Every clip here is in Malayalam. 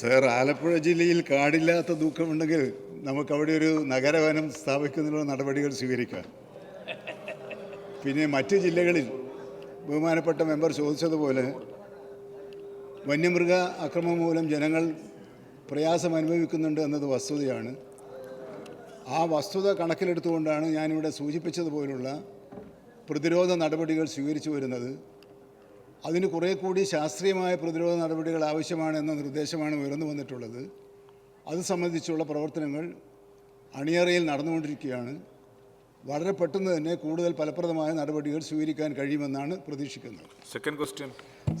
സർ ആലപ്പുഴ ജില്ലയിൽ കാടില്ലാത്ത ദുഃഖമുണ്ടെങ്കിൽ നമുക്കവിടെ ഒരു നഗരവനം സ്ഥാപിക്കുന്നതിനുള്ള നടപടികൾ സ്വീകരിക്കാം. പിന്നെ മറ്റ് ജില്ലകളിൽ ബഹുമാനപ്പെട്ട മെമ്പർ ചോദിച്ചതുപോലെ വന്യമൃഗ അക്രമം മൂലം ജനങ്ങൾ പ്രയാസം അനുഭവിക്കുന്നുണ്ട് എന്നത് വസ്തുതയാണ്. ആ വസ്തുത കണക്കിലെടുത്തുകൊണ്ടാണ് ഞാനിവിടെ സൂചിപ്പിച്ചതുപോലുള്ള പ്രതിരോധ നടപടികൾ സ്വീകരിച്ചു വരുന്നത്. അതിന് കുറേ കൂടി ശാസ്ത്രീയമായ പ്രതിരോധ നടപടികൾ ആവശ്യമാണ് എന്ന നിർദ്ദേശമാണ് ഉയർന്നു വന്നിട്ടുള്ളത്. അത് സംബന്ധിച്ചുള്ള പ്രവർത്തനങ്ങൾ അണിയറയിൽ നടന്നുകൊണ്ടിരിക്കുകയാണ്. വളരെ പെട്ടെന്ന് തന്നെ കൂടുതൽ ഫലപ്രദമായ നടപടികൾ സ്വീകരിക്കാൻ കഴിയുമെന്നാണ് പ്രതീക്ഷിക്കുന്നത്. സെക്കൻഡ് ക്വസ്റ്റ്യൻ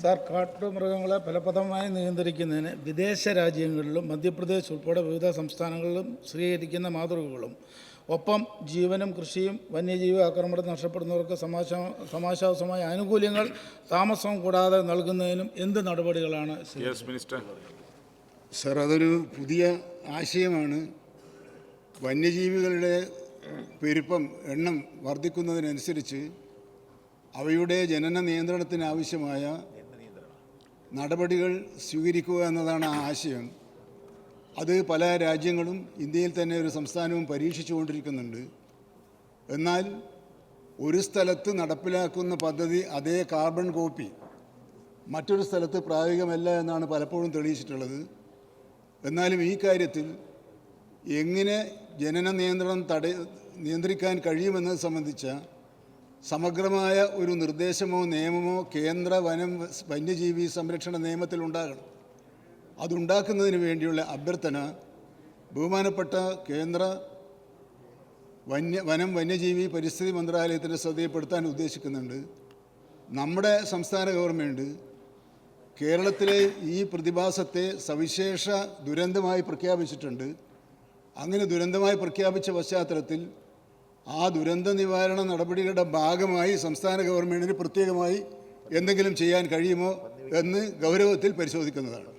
സാർ കാട്ടുമൃഗങ്ങളെ ഫലപ്രദമായി നിയന്ത്രിക്കുന്നതിന് വിദേശ രാജ്യങ്ങളിലും മധ്യപ്രദേശ് ഉൾപ്പെടെ വിവിധ സംസ്ഥാനങ്ങളിലും സ്വീകരിക്കുന്ന മാതൃകകളും ഒപ്പം ജീവനും കൃഷിയും വന്യജീവി ആക്രമണത്തിൽ നഷ്ടപ്പെടുന്നവർക്ക് സമാശ സമാശ്വാസമായ ആനുകൂല്യങ്ങൾ താമസം കൂടാതെ നൽകുന്നതിനും എന്ത് നടപടികളാണ് യെസ് മിനിസ്റ്റർ സർ അതൊരു പുതിയ ആശയമാണ്. വന്യജീവികളുടെ പെരുപ്പം എണ്ണം വർദ്ധിക്കുന്നതിനനുസരിച്ച് അവയുടെ ജനന നിയന്ത്രണത്തിനാവശ്യമായ നടപടികൾ സ്വീകരിക്കുക എന്നതാണ് ആ ആശയം. അത് പല രാജ്യങ്ങളും ഇന്ത്യയിൽ തന്നെ ഒരു സംസ്ഥാനവും പരീക്ഷിച്ചു കൊണ്ടിരിക്കുന്നുണ്ട് എന്നാൽ ഒരു സ്ഥലത്ത് നടപ്പിലാക്കുന്ന പദ്ധതി അതേ കാർബൺ കോപ്പി മറ്റൊരു സ്ഥലത്ത് പ്രായോഗികമല്ല എന്നാണ് പലപ്പോഴും തെളിയിച്ചിട്ടുള്ളത്. എന്നാലും ഈ കാര്യത്തിൽ എങ്ങനെ ജനന നിയന്ത്രണം തട നിയന്ത്രിക്കാൻ കഴിയുമെന്നത് സംബന്ധിച്ച സമഗ്രമായ ഒരു നിർദ്ദേശമോ നിയമമോ കേന്ദ്ര വനം വന്യജീവി സംരക്ഷണ നിയമത്തിൽ ഉണ്ടാകണം അതുണ്ടാക്കുന്നതിന് വേണ്ടിയുള്ള അഭ്യർത്ഥന ബഹുമാനപ്പെട്ട കേന്ദ്ര വന്യ വനം വന്യജീവി പരിസ്ഥിതി മന്ത്രാലയത്തിന്റെ ശ്രദ്ധയിൽപ്പെടുത്താൻ ഉദ്ദേശിക്കുന്നുണ്ട്. നമ്മുടെ സംസ്ഥാന ഗവൺമെന്റ് കേരളത്തിലെ ഈ പ്രതിഭാസത്തെ സവിശേഷ ദുരന്തമായി പ്രഖ്യാപിച്ചിട്ടുണ്ട്. അങ്ങനെ ദുരന്തമായി പ്രഖ്യാപിച്ച പശ്ചാത്തലത്തിൽ ആ ദുരന്ത നിവാരണ നടപടികളുടെ ഭാഗമായി സംസ്ഥാന ഗവൺമെന്റിന് പ്രത്യേകമായി എന്തെങ്കിലും ചെയ്യാൻ കഴിയുമോ എന്ന് ഗൗരവത്തിൽ പരിശോധിക്കുന്നതാണ്.